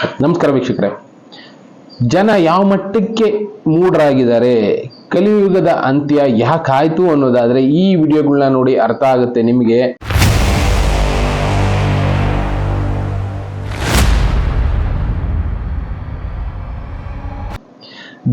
ನಮಸ್ಕಾರ ವೀಕ್ಷಕರೇ. ಜನ ಯಾವ ಮಟ್ಟಕ್ಕೆ ಮೂಢರಾಗಿದ್ದಾರೆ, ಕಲಿಯುಗದ ಅಂತ್ಯ ಯಾಕಾಯ್ತು ಅನ್ನೋದಾದ್ರೆ ಈ ವಿಡಿಯೋಗಳನ್ನ ನೋಡಿ ಅರ್ಥ ಆಗುತ್ತೆ ನಿಮಗೆ.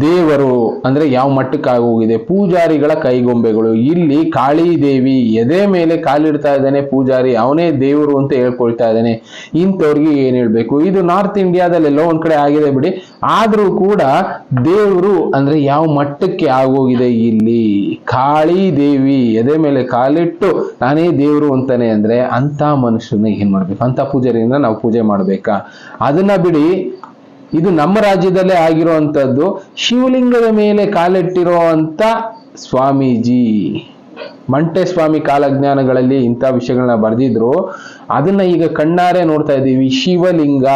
ದೇವರು ಅಂದ್ರೆ ಯಾವ ಮಟ್ಟಕ್ಕೆ ಹೋಗಿದೆ? ಪೂಜಾರಿಗಳ ಕೈಗೊಂಬೆಗಳು. ಇಲ್ಲಿ ಕಾಳಿ ದೇವಿ ಎದೆ ಮೇಲೆ ಕಾಲಿಡ್ತಾ ಇದ್ದಾನೆ ಪೂಜಾರಿ, ಅವನೇ ದೇವರು ಅಂತ ಹೇಳ್ಕೊಳ್ತಾ ಇದ್ದಾನೆ. ಇಂಥವ್ರಿಗೆ ಏನ್ ಹೇಳ್ಬೇಕು? ಇದು ನಾರ್ತ್ ಇಂಡಿಯಾದಲ್ಲೆಲ್ಲೋ ಒಂದ್ ಕಡೆ ಆಗಿದೆ ಬಿಡಿ. ಆದ್ರೂ ಕೂಡ ದೇವರು ಅಂದ್ರೆ ಯಾವ ಮಟ್ಟಕ್ಕೆ ಆಗೋಗಿದೆ ಇಲ್ಲಿ? ಕಾಳಿ ದೇವಿ ಎದೆ ಮೇಲೆ ಕಾಲಿಟ್ಟು ನಾನೇ ದೇವರು ಅಂತಾನೆ ಅಂದ್ರೆ ಅಂತ ಮನುಷ್ಯನ ಏನ್ ಮಾಡ್ಬೇಕು? ಅಂತ ಪೂಜಾರಿಯಿಂದ ನಾವು ಪೂಜೆ ಮಾಡ್ಬೇಕಾ? ಅದನ್ನ ಬಿಡಿ ಇದು ನಮ್ಮ ರಾಜ್ಯದಲ್ಲೇ ಆಗಿರುವಂಥದ್ದು ಶಿವಲಿಂಗದ ಮೇಲೆ ಕಾಲಿಟ್ಟಿರುವಂಥ ಸ್ವಾಮೀಜಿ. ಮಂಟೆ ಸ್ವಾಮಿ ಕಾಲಜ್ಞಾನಗಳಲ್ಲಿ ಇಂಥ ವಿಷಯಗಳನ್ನ ಬರೆದಿದ್ರು. ಅದನ್ನ ಈಗ ಕಣ್ಣಾರೆ ನೋಡ್ತಾ ಇದ್ದೀವಿ. ಶಿವಲಿಂಗ.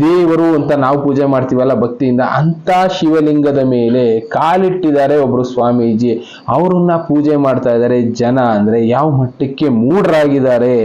ದೇವರು ಅಂತ ನಾವು ಪೂಜೆ ಮಾಡ್ತೀವಲ್ಲ ಭಕ್ತಿಯಿಂದ, ಅಂತ ಶಿವಲಿಂಗದ ಮೇಲೆ ಕಾಲಿಟ್ಟಿದ್ದಾರೆ ಒಬ್ರು ಸ್ವಾಮೀಜಿ. ಅವರನ್ನ ಪೂಜೆ ಮಾಡ್ತಾ ಇದ್ದಾರೆ ಜನ ಅಂದ್ರೆ ಯಾವ ಮಟ್ಟಕ್ಕೆ ಮೂಢರಾಗಿದ್ದಾರೆ.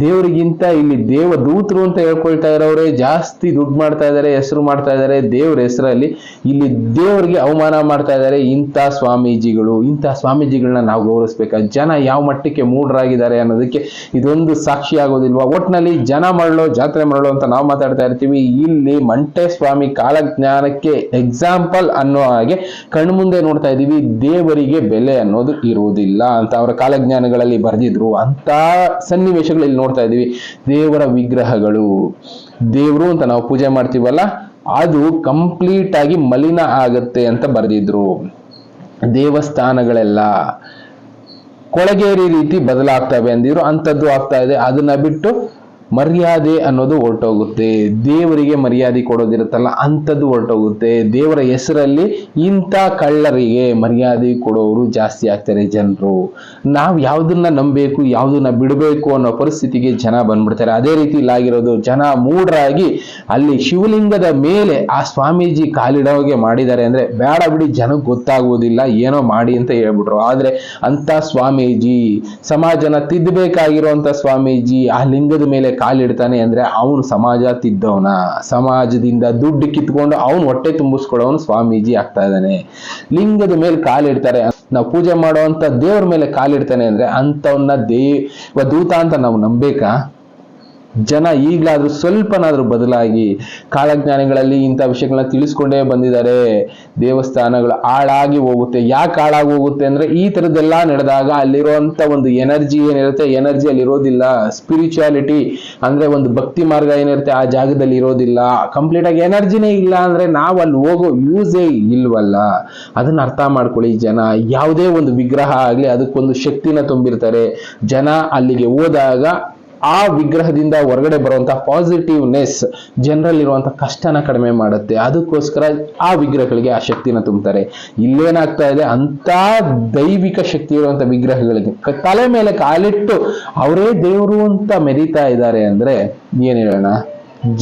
ದೇವರಿಗಿಂತ ಇಲ್ಲಿ ದೇವ ದೂತರು ಅಂತ ಹೇಳ್ಕೊಳ್ತಾ ಇರೋರೇ ಜಾಸ್ತಿ ದುಡ್ಡು ಮಾಡ್ತಾ ಇದ್ದಾರೆ, ಹೆಸರು ಮಾಡ್ತಾ ಇದ್ದಾರೆ, ದೇವ್ರ ಹೆಸರಲ್ಲಿ ಇಲ್ಲಿ ದೇವರಿಗೆ ಅವಮಾನ ಮಾಡ್ತಾ ಇದ್ದಾರೆ ಇಂಥ ಸ್ವಾಮೀಜಿಗಳು. ಇಂಥ ಸ್ವಾಮೀಜಿಗಳನ್ನ ನಾವು ಗೌರವಿಸ್ಬೇಕಾ? ಜನ ಯಾವ ಮಟ್ಟಕ್ಕೆ ಮೂಢರಾಗಿದ್ದಾರೆ ಅನ್ನೋದಕ್ಕೆ ಇದೊಂದು ಸಾಕ್ಷಿ ಆಗೋದಿಲ್ವಾ? ಒಟ್ನಲ್ಲಿ ಜನ ಮರಳೋ, ಜಾತ್ರೆ ಮರಳೋ ಅಂತ ನಾವು ಮಾತಾಡ್ತಾ ಇರ್ತೀವಿ. ಇಲ್ಲಿ ಮಂಟೆ ಸ್ವಾಮಿ ಕಾಲಜ್ಞಾನಕ್ಕೆ ಎಕ್ಸಾಂಪಲ್ ಅನ್ನೋ ಹಾಗೆ ಕಣ್ಮುಂದೆ ನೋಡ್ತಾ ಇದೀವಿ ದೇವರಿಗೆ ಬೆಲೆ ಅನ್ನೋದು ಇರುವುದಿಲ್ಲ ಅಂತ ಅವರ ಕಾಲಜ್ಞಾನಗಳಲ್ಲಿ ಬರೆದಿದ್ರು ಅಂತ ಸನ್ನಿವೇಶಗಳು ಇಲ್ಲಿ ನೋಡ್ತಾ ಇದೀವಿ ದೇವರ ವಿಗ್ರಹಗಳು, ದೇವರು ಅಂತ ನಾವು ಪೂಜೆ ಮಾಡ್ತೀವಲ್ಲ, ಅದು ಕಂಪ್ಲೀಟ್ ಆಗಿ ಮಲಿನ ಆಗತ್ತೆ ಅಂತ ಬರೆದಿದ್ರು. ದೇವಸ್ಥಾನಗಳೆಲ್ಲ ಕೊಳಗೇರಿ ರೀತಿ ಬದಲಾಗ್ತವೆ ಅಂದಿದ್ರು. ಅಂಥದ್ದು ಆಗ್ತಾ ಇದೆ. ಅದನ್ನ ಬಿಟ್ಟು ಮರ್ಯಾದೆ ಅನ್ನೋದು ಹೊರಟೋಗುತ್ತೆ. ದೇವರಿಗೆ ಮರ್ಯಾದೆ ಕೊಡೋದಿರುತ್ತಲ್ಲ, ಅಂಥದ್ದು ಹೊರಟೋಗುತ್ತೆ. ದೇವರ ಹೆಸರಲ್ಲಿ ಇಂಥ ಕಳ್ಳರಿಗೆ ಮರ್ಯಾದೆ ಕೊಡೋರು ಜಾಸ್ತಿ ಆಗ್ತಾರೆ ಜನರು. ನಾವು ಯಾವುದನ್ನ ನಂಬಬೇಕು, ಯಾವುದನ್ನ ಬಿಡಬೇಕು ಅನ್ನೋ ಪರಿಸ್ಥಿತಿಗೆ ಜನ ಬಂದ್ಬಿಡ್ತಾರೆ. ಅದೇ ರೀತಿ ಇಲ್ಲಾಗಿರೋದು, ಜನ ಮೂಢರಾಗಿ ಅಲ್ಲಿ ಶಿವಲಿಂಗದ ಮೇಲೆ ಆ ಸ್ವಾಮೀಜಿ ಕಾಲಿಡೋಗೆ ಮಾಡಿದ್ದಾರೆ ಅಂದರೆ ಬೇಡ ಬಿಡಿ ಜನಕ್ಕೆ ಗೊತ್ತಾಗುವುದಿಲ್ಲ, ಏನೋ ಮಾಡಿ ಅಂತ ಹೇಳ್ಬಿಟ್ರು. ಆದರೆ ಅಂಥ ಸ್ವಾಮೀಜಿ, ಸಮಾಜನ ತಿದ್ದಬೇಕಾಗಿರುವಂಥ ಸ್ವಾಮೀಜಿ, ಆ ಲಿಂಗದ ಮೇಲೆ ಕಾಲಿಡ್ತಾನೆ ಅಂದ್ರೆ ಅವನು ಸಮಾಜ ತಿದ್ದವನ. ಸಮಾಜದಿಂದ ದುಡ್ಡು ಕಿತ್ಕೊಂಡು ಅವನು ಹೊಟ್ಟೆ ತುಂಬಿಸ್ಕೊಳ್ಳೋನು ಸ್ವಾಮೀಜಿ ಆಗ್ತಾ ಇದ್ದಾನೆ. ಲಿಂಗದ ಮೇಲೆ ಕಾಲಿಡ್ತಾರೆ. ನಾವು ಪೂಜೆ ಮಾಡುವಂತ ದೇವ್ರ ಮೇಲೆ ಕಾಲಿಡ್ತಾನೆ ಅಂದ್ರೆ ಅಂತವನ್ನ ದೇವ, ದೂತ ಅಂತ ನಾವು ನಂಬೇಕಾ? ಜನ ಈಗಲಾದರೂ ಸ್ವಲ್ಪನಾದರೂ ಬದಲಾಗಿ ಕಾಲಜ್ಞಾನಿಗಳಲ್ಲಿ ಇಂಥ ವಿಷಯಗಳನ್ನ ತಿಳಿಸ್ಕೊಂಡೇ ಬಂದಿದ್ದಾರೆ. ದೇವಸ್ಥಾನಗಳು ಹಾಳಾಗಿ ಹೋಗುತ್ತೆ. ಯಾಕೆ ಹಾಳಾಗಿ ಹೋಗುತ್ತೆ ಅಂದರೆ ಈ ಥರದ್ದೆಲ್ಲ ನಡೆದಾಗ ಅಲ್ಲಿರುವಂಥ ಒಂದು ಎನರ್ಜಿ ಏನಿರುತ್ತೆ? ಎನರ್ಜಿ ಅಲ್ಲಿ ಇರೋದಿಲ್ಲ. ಸ್ಪಿರಿಚುಯಾಲಿಟಿ ಅಂದರೆ ಒಂದು ಭಕ್ತಿ ಮಾರ್ಗ ಏನಿರುತ್ತೆ? ಆ ಜಾಗದಲ್ಲಿ ಇರೋದಿಲ್ಲ. ಕಂಪ್ಲೀಟಾಗಿ ಎನರ್ಜಿನೇ ಇಲ್ಲ ಅಂದರೆ ನಾವು ಅಲ್ಲಿ ಹೋಗೋ ಯೂಸೇ ಇಲ್ವಲ್ಲ. ಅದನ್ನು ಅರ್ಥ ಮಾಡ್ಕೊಳ್ಳಿ ಜನ. ಯಾವುದೇ ಒಂದು ವಿಗ್ರಹ ಆಗಲಿ, ಅದಕ್ಕೊಂದು ಶಕ್ತಿನ ತುಂಬಿರ್ತಾರೆ. ಜನ ಅಲ್ಲಿಗೆ ಹೋದಾಗ ಆ ವಿಗ್ರಹದಿಂದ ಹೊರಗಡೆ ಬರುವಂತಹ ಪಾಸಿಟಿವ್ನೆಸ್ ಜನರಲ್ಲಿರುವಂತ ಕಷ್ಟನ ಕಡಿಮೆ ಮಾಡುತ್ತೆ. ಅದಕ್ಕೋಸ್ಕರ ಆ ವಿಗ್ರಹಗಳಿಗೆ ಆ ಶಕ್ತಿನ ತುಂಬುತ್ತಾರೆ ಇಲ್ಲೇನಾಗ್ತಾ ಇದೆ? ಅಂತ ದೈವಿಕ ಶಕ್ತಿ ಇರುವಂತ ವಿಗ್ರಹಗಳಿಗೆ. ತಲೆ ಮೇಲೆ ಕಾಲಿಟ್ಟು ಅವರೇ ದೇವರು ಅಂತ ಮೆರೀತಾ ಇದ್ದಾರೆ ಅಂದ್ರೆ ಏನ್ ಹೇಳೋಣ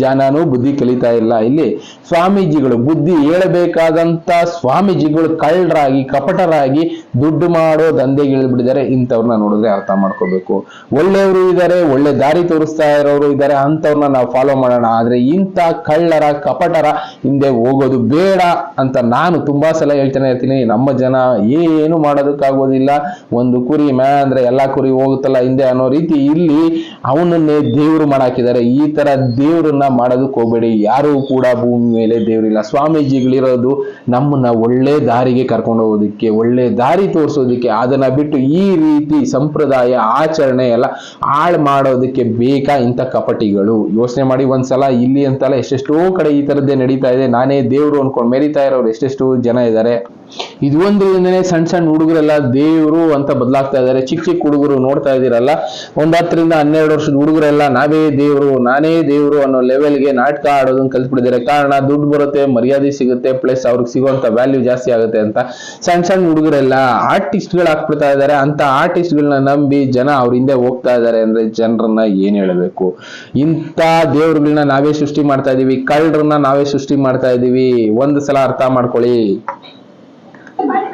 ಜನನು ಬುದ್ಧಿ ಕಲಿತಾ ಇಲ್ಲ. ಇಲ್ಲಿ ಸ್ವಾಮೀಜಿಗಳು ಬುದ್ಧಿ ಹೇಳಬೇಕಾದಂತ ಸ್ವಾಮೀಜಿಗಳು ಕಳ್ಳರಾಗಿ, ಕಪಟರಾಗಿ ದುಡ್ಡು ಮಾಡೋ ದಂಧೆಗೆ ಬಿಡಿದ್ದಾರೆ ಇಂಥವ್ರನ್ನ ನೋಡಿದ್ರೆ ಅರ್ಥ ಮಾಡ್ಕೋಬೇಕು. ಒಳ್ಳೆಯವರು ಇದ್ದಾರೆ ಒಳ್ಳೆ ದಾರಿ ತೋರಿಸ್ತಾ ಇರೋರು ಇದ್ದಾರೆ ಅಂಥವ್ರನ್ನ ನಾವು ಫಾಲೋ ಮಾಡೋಣ. ಆದ್ರೆ ಇಂಥ ಕಳ್ಳರ, ಕಪಟರ ಹಿಂದೆ ಹೋಗೋದು ಬೇಡ ಅಂತ ನಾನು ತುಂಬಾ ಸಲ ಹೇಳ್ತಾನೆ ಇರ್ತೀನಿ ನಮ್ಮ ಜನ ಏನು ಮಾಡೋದಕ್ಕಾಗೋದಿಲ್ಲ. ಒಂದು ಕುರಿ ಮ್ಯಾ ಅಂದ್ರೆ ಎಲ್ಲಾ ಕುರಿ ಹೋಗುತ್ತಲ್ಲ ಹಿಂದೆ ಅನ್ನೋ ರೀತಿ ಇಲ್ಲಿ ಅವನನ್ನೇ ದೇವ್ರು ಮಾಡಾಕಿದ್ದಾರೆ. ಈ ತರ ದೇವರನ್ನ ಮಾಡೋದಕ್ಕೆ ಹೋಗ್ಬೇಡಿ ಯಾರೂ ಕೂಡ ಭೂಮಿ ಮೇಲೆ ದೇವರಿಲ್ಲ. ಸ್ವಾಮೀಜಿಗಳಿರೋದು ನಮ್ಮನ್ನ ಒಳ್ಳೆ ದಾರಿಗೆ ಕರ್ಕೊಂಡು ಹೋಗೋದಕ್ಕೆ ಒಳ್ಳೆ ದಾರಿ ತೋರಿಸೋದಕ್ಕೆ, ಅದನ್ನ ಬಿಟ್ಟು ಈ ರೀತಿ ಸಂಪ್ರದಾಯ, ಆಚರಣೆ ಎಲ್ಲ ಹಾಳು ಮಾಡೋದಕ್ಕೆ ಬೇಕಾ ಇಂಥ ಕಪಟಿಗಳು? ಯೋಚನೆ ಮಾಡಿ ಒಂದ್ಸಲ ಇಲ್ಲಿ ಅಂತಲ್ಲ ಎಷ್ಟೆಷ್ಟೋ ಕಡೆ ಈ ಥರದ್ದೇ ನಡೀತಾ ಇದೆ. ನಾನೇ ದೇವರು ಅನ್ಕೊಂಡು ಮೆರಿತಾ ಇರೋರು ಎಷ್ಟೆಷ್ಟು ಜನ ಇದ್ದಾರೆ. ಇದು ಒಂದ್ರಿಂದನೇ ಸಣ್ಣ ಸಣ್ಣ ಹುಡುಗರೆಲ್ಲ ದೇವರು ಅಂತ ಬದಲಾಗ್ತಾ ಇದ್ದಾರೆ. ಚಿಕ್ಕ ಚಿಕ್ಕ ಹುಡುಗರು ನೋಡ್ತಾ ಇದ್ದೀರಲ್ಲ ಒಂದ್ ಹತ್ತರಿಂದ ಹನ್ನೆರಡು ವರ್ಷದ ಹುಡುಗರೆಲ್ಲ ನಾವೇ ದೇವರು, ನಾನೇ ದೇವರು ಅನ್ನೋ ಲೆವೆಲ್ಗೆ ನಾಟಕ ಆಡೋದನ್ನ ಕಲ್ತ್ಬಿಟ್ಟಿದ್ದಾರೆ. ಕಾರಣ ದುಡ್ಡು ಬರುತ್ತೆ, ಮರ್ಯಾದೆ ಸಿಗುತ್ತೆ ಪ್ಲಸ್ ಅವ್ರಿಗೆ ಸಿಗುವಂತ ವ್ಯಾಲ್ಯೂ ಜಾಸ್ತಿ ಆಗುತ್ತೆ ಅಂತ ಸಣ್ಣ ಸಣ್ಣ ಹುಡುಗರೆಲ್ಲ ಆರ್ಟಿಸ್ಟ್ಗಳು ಹಾಕ್ಬಿಡ್ತಾ ಇದ್ದಾರೆ. ಅಂತ ಆರ್ಟಿಸ್ಟ್ ಗಳನ್ನ ನಂಬಿ ಜನ ಅವ್ರ ಹಿಂದೆ ಹೋಗ್ತಾ ಇದ್ದಾರೆ ಅಂದ್ರೆ ಜನರನ್ನ ಏನ್ ಹೇಳಬೇಕು? ಇಂಥ ದೇವ್ರಗಳನ್ನ ನಾವೇ ಸೃಷ್ಟಿ ಮಾಡ್ತಾ ಇದೀವಿ. ಕಳ್ಳರನ್ನ ನಾವೇ ಸೃಷ್ಟಿ ಮಾಡ್ತಾ ಇದೀವಿ. ಒಂದ್ ಸಲ ಅರ್ಥ ಮಾಡ್ಕೊಳ್ಳಿ.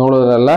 ನೋಡೋದಲ್ಲ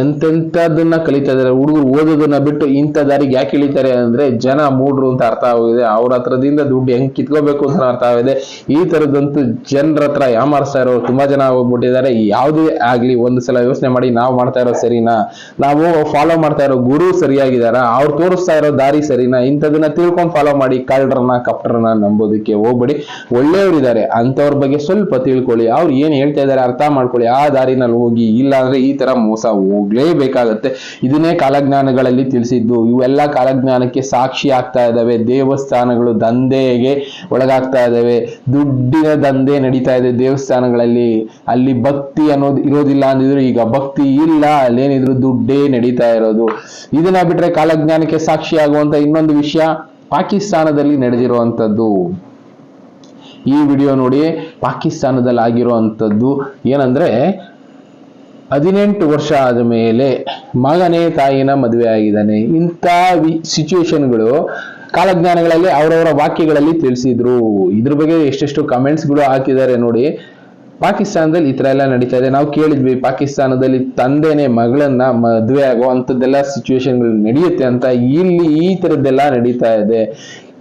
ಎಂತೆಂಥದನ್ನ ಕಲಿತಾ ಇದ್ದಾರೆ, ಹುಡುಗರು ಓದೋದನ್ನ ಬಿಟ್ಟು ಇಂಥ ದಾರಿಗೆ ಯಾಕೆ ಇಳಿತಾರೆ ಅಂದ್ರೆ ಜನ ಮೂಡ್ರು ಅಂತ ಅರ್ಥ ಆಗಿದೆ ಅವ್ರ ಹತ್ರದಿಂದ ದುಡ್ಡು ಹೆಂಗ್ ಕಿತ್ಕೋಬೇಕು ಅಂತ ಅರ್ಥ ಆಗಿದೆ ಈ ತರದಂತೂ ಜನರ ಹತ್ರ ಯಾಮಾರಿಸ್ತಾ ಇರೋರು ತುಂಬಾ ಜನ ಹೋಗ್ಬಿಟ್ಟಿದ್ದಾರೆ ಯಾವುದೇ ಆಗ್ಲಿ, ಒಂದು ಸಲ ಯೋಚನೆ ಮಾಡಿ ನಾವು ಮಾಡ್ತಾ ಇರೋ ಸರಿನಾ? ನಾವು ಫಾಲೋ ಮಾಡ್ತಾ ಇರೋ ಗುರು ಸರಿಯಾಗಿದಾರ ಅವ್ರು ತೋರಿಸ್ತಾ ಇರೋ ದಾರಿ ಸರಿನಾ? ಇಂಥದನ್ನ ತಿಳ್ಕೊಂಡು ಫಾಲೋ ಮಾಡಿ ಕಳ್ಳರನ್ನ, ಕಪ್ಟರನ್ನ ನಂಬೋದಕ್ಕೆ ಹೋಗ್ಬಿಡಿ. ಒಳ್ಳೆಯವರಿದ್ದಾರೆ ಅಂತವ್ರ ಬಗ್ಗೆ ಸ್ವಲ್ಪ ತಿಳ್ಕೊಳ್ಳಿ. ಅವ್ರು ಏನ್ ಹೇಳ್ತಾ ಇದ್ದಾರೆ ಅರ್ಥ ಮಾಡ್ಕೊಳ್ಳಿ. ಆ ದಾರಿನಲ್ಲಿ ಹೋಗಿ ಇಲ್ಲ ಅಂದ್ರೆ ಈ ತರ ಮೋಸ ಹೋಗ್ಲೇಬೇಕಾಗತ್ತೆ. ಇದನ್ನೇ ಕಾಲಜ್ಞಾನಗಳಲ್ಲಿ ತಿಳಿಸಿದ್ದು. ಇವೆಲ್ಲ ಕಾಲಜ್ಞಾನಕ್ಕೆ ಸಾಕ್ಷಿ ಆಗ್ತಾ ಇದಾವೆ ದೇವಸ್ಥಾನಗಳು ದಂಧೆಗೆ ಒಳಗಾಗ್ತಾ ಇದಾವೆ ದುಡ್ಡಿನ ದಂಧೆ ನಡೀತಾ ಇದೆ ದೇವಸ್ಥಾನಗಳಲ್ಲಿ. ಅಲ್ಲಿ ಭಕ್ತಿ ಅನ್ನೋದು ಇರೋದಿಲ್ಲ ಅಂದಿದ್ರು ಈಗ ಭಕ್ತಿ ಇಲ್ಲ. ಅಲ್ಲೇನಿದ್ರು ದುಡ್ಡೇ ನಡೀತಾ ಇರೋದು. ಇದನ್ನ ಬಿಟ್ರೆ ಕಾಲಜ್ಞಾನಕ್ಕೆ ಸಾಕ್ಷಿ ಆಗುವಂತ ಇನ್ನೊಂದು ವಿಷಯ ಪಾಕಿಸ್ತಾನದಲ್ಲಿ ನಡೆದಿರುವಂಥದ್ದು ಈ ವಿಡಿಯೋ ನೋಡಿ ಪಾಕಿಸ್ತಾನದಲ್ಲಿ ಆಗಿರುವಂಥದ್ದು ಏನಂದ್ರೆ ಹದಿನೆಂಟು ವರ್ಷ ಆದ ಮೇಲೆ ಮಗನೇ ತಾಯಿನ ಮದುವೆ ಆಗಿದ್ದಾನೆ ಇಂಥ ಸಿಚುವೇಶನ್ಗಳು ಕಾಲಜ್ಞಾನಗಳಲ್ಲಿ ಅವರವರ ವಾಕ್ಯಗಳಲ್ಲಿ ತಿಳಿಸಿದ್ರು. ಇದ್ರ ಬಗ್ಗೆ ಎಷ್ಟೆಷ್ಟು ಕಮೆಂಟ್ಸ್ಗಳು ಹಾಕಿದ್ದಾರೆ ನೋಡಿ. ಪಾಕಿಸ್ತಾನದಲ್ಲಿ ಈ ಥರ ಎಲ್ಲ ನಡೀತಾ ಇದೆ. ನಾವು ಕೇಳಿದ್ವಿ, ಪಾಕಿಸ್ತಾನದಲ್ಲಿ ತಂದೆನೆ ಮಗಳನ್ನ ಮದುವೆ ಆಗೋ ಅಂಥದ್ದೆಲ್ಲ ಸಿಚುವೇಶನ್ಗಳು ನಡೆಯುತ್ತೆ ಅಂತ. ಇಲ್ಲಿ ಈ ಥರದ್ದೆಲ್ಲ ನಡೀತಾ ಇದೆ.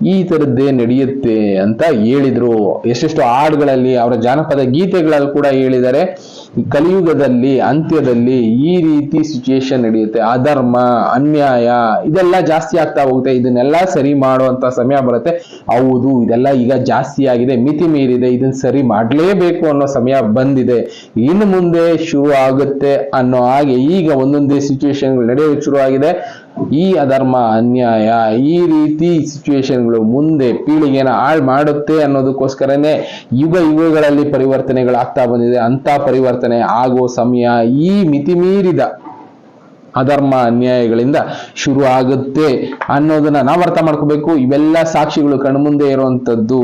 ಈ ಥರದ್ದೇ ನಡೆಯುತ್ತೆ ಅಂತ ಹೇಳಿದ್ರು. ಎಷ್ಟೆಷ್ಟು ಹಾಡುಗಳಲ್ಲಿ ಅವರ ಜಾನಪದ ಗೀತೆಗಳಲ್ಲಿ ಕೂಡ ಹೇಳಿದ್ದಾರೆ. ಕಲಿಯುಗದಲ್ಲಿ, ಅಂತ್ಯದಲ್ಲಿ ಈ ರೀತಿ ಸಿಚುಯೇಷನ್ ನಡೆಯುತ್ತೆ. ಅಧರ್ಮ, ಅನ್ಯಾಯ ಇದೆಲ್ಲ ಜಾಸ್ತಿ ಆಗ್ತಾ ಹೋಗುತ್ತೆ. ಇದನ್ನೆಲ್ಲ ಸರಿ ಮಾಡುವಂತ ಸಮಯ ಬರುತ್ತೆ. ಹೌದು, ಇದೆಲ್ಲ ಈಗ ಜಾಸ್ತಿ ಆಗಿದೆ. ಮಿತಿ ಮೀರಿದೆ. ಇದನ್ನ ಸರಿ ಮಾಡಲೇಬೇಕು ಅನ್ನೋ ಸಮಯ ಬಂದಿದೆ. ಇನ್ನು ಮುಂದೆ ಶುರು ಆಗುತ್ತೆ ಅನ್ನೋ ಹಾಗೆ ಈಗ ಒಂದೊಂದೇ ಸಿಚುಯೇಷನ್ಗಳು ನಡೆಯೋಕೆ ಶುರು ಈ ಅಧರ್ಮ, ಅನ್ಯಾಯ ಈ ರೀತಿ ಸಿಚುವೇಶನ್ಗಳು ಮುಂದೆ ಪೀಳಿಗೆನ ಹಾಳು ಮಾಡುತ್ತೆ ಅನ್ನೋದಕ್ಕೋಸ್ಕರನೇ ಯುಗ ಯುಗಗಳಲ್ಲಿ ಪರಿವರ್ತನೆಗಳು ಆಗ್ತಾ ಬಂದಿದೆ. ಅಂತ ಪರಿವರ್ತನೆ ಆಗೋ ಸಮಯ ಈ ಮಿತಿಮೀರಿದ ಅಧರ್ಮ ಅನ್ಯಾಯಗಳಿಂದ ಶುರು ಆಗುತ್ತೆ ಅನ್ನೋದನ್ನ ನಾವು ಅರ್ಥ ಮಾಡ್ಕೋಬೇಕು. ಇವೆಲ್ಲ ಸಾಕ್ಷಿಗಳು ಕಣ್ಮುಂದೆ ಇರುವಂತದ್ದು